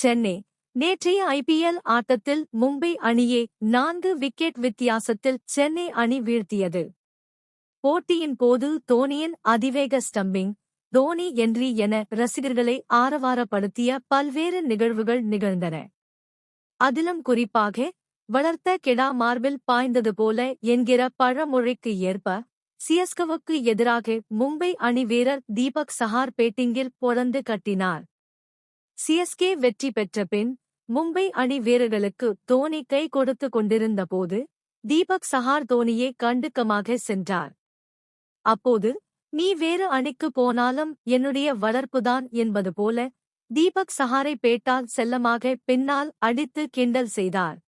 சென்னை. நேற்றைய ஐபிஎல் ஆட்டத்தில் மும்பை அணியை நான்கு விக்கெட் வித்தியாசத்தில் சென்னை அணி வீழ்த்தியது. போட்டியின் போது தோனியின் அதிவேக ஸ்டம்பிங் தோனி என்றி என ரசிகர்களை ஆரவாரப்படுத்திய பல்வேறு நிகழ்வுகள் நிகழ்ந்தன. அதிலும் குறிப்பாக வளர்த்த கெடா மார்பில் பாய்ந்தது போல என்கிற பழமொழிக்கு ஏற்ப சிஎஸ்கவுக்கு எதிராக மும்பை அணி வீரர் தீபக் சஹார் பேட்டிங்கில் பொழந்து கட்டினார். சிஎஸ்கே வெற்றி பெற்ற பின் மும்பை அணி வீரர்களுக்கு தோனி கை கொடுத்து கொண்டிருந்த போது தீபக் சஹார் தோனியை கண்டுக்கமாக சென்றார். அப்போது நீ வேறு அணிக்கு போனாலும் என்னுடைய வளர்ப்புதான் என்பது போல தீபக் சஹாரை பேட்டால் செல்லமாக பின்னால் அடித்து கிண்டல் செய்தார்.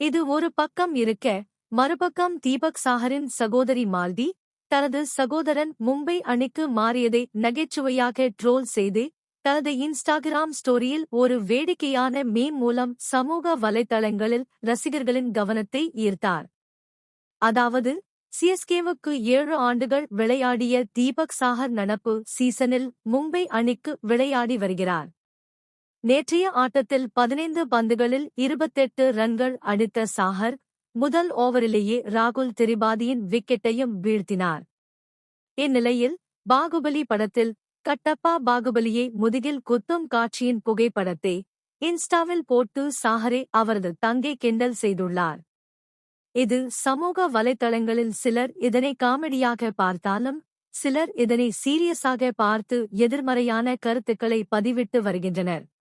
இது ஒரு பக்கம் இருக்க மறுபக்கம் தீபக் சாஹரின் சகோதரி மால்தி தனது சகோதரன் மும்பை அணிக்கு மாறியதை நகைச்சுவையாக ட்ரோல் செய்து தனது இன்ஸ்டாகிராம் ஸ்டோரியில் ஒரு வேடிக்கையான மீம் மூலம் சமூக வலைதளங்களில் ரசிகர்களின் கவனத்தை ஈர்த்தார். அதாவது சிஎஸ்கேவுக்கு ஏழு ஆண்டுகள் விளையாடிய தீபக் சாகர் நடப்பு சீசனில் மும்பை அணிக்கு விளையாடி வருகிறார். நேற்றைய ஆட்டத்தில் பதினைந்து பந்துகளில் இருபத்தெட்டு ரன்கள் அடித்த சாகர் முதல் ஓவரிலேயே ராகுல் திரிபாதியின் விக்கெட்டையும் வீழ்த்தினார். இந்நிலையில் பாகுபலி படத்தில் கட்டப்பா பாகுபலியை முதுகில் குத்தும் காட்சியின் புகைப்படத்தை இன்ஸ்டாவில் போட்டு சாகரே அவரது தங்கை கிண்டல் செய்துள்ளார். இது சமூக வலைத்தளங்களில் சிலர் இதனை காமெடியாக பார்த்தாலும் சிலர் இதனை சீரியஸாக பார்த்து எதிர்மறையான கருத்துக்களை பதிவிட்டு வருகின்றனர்.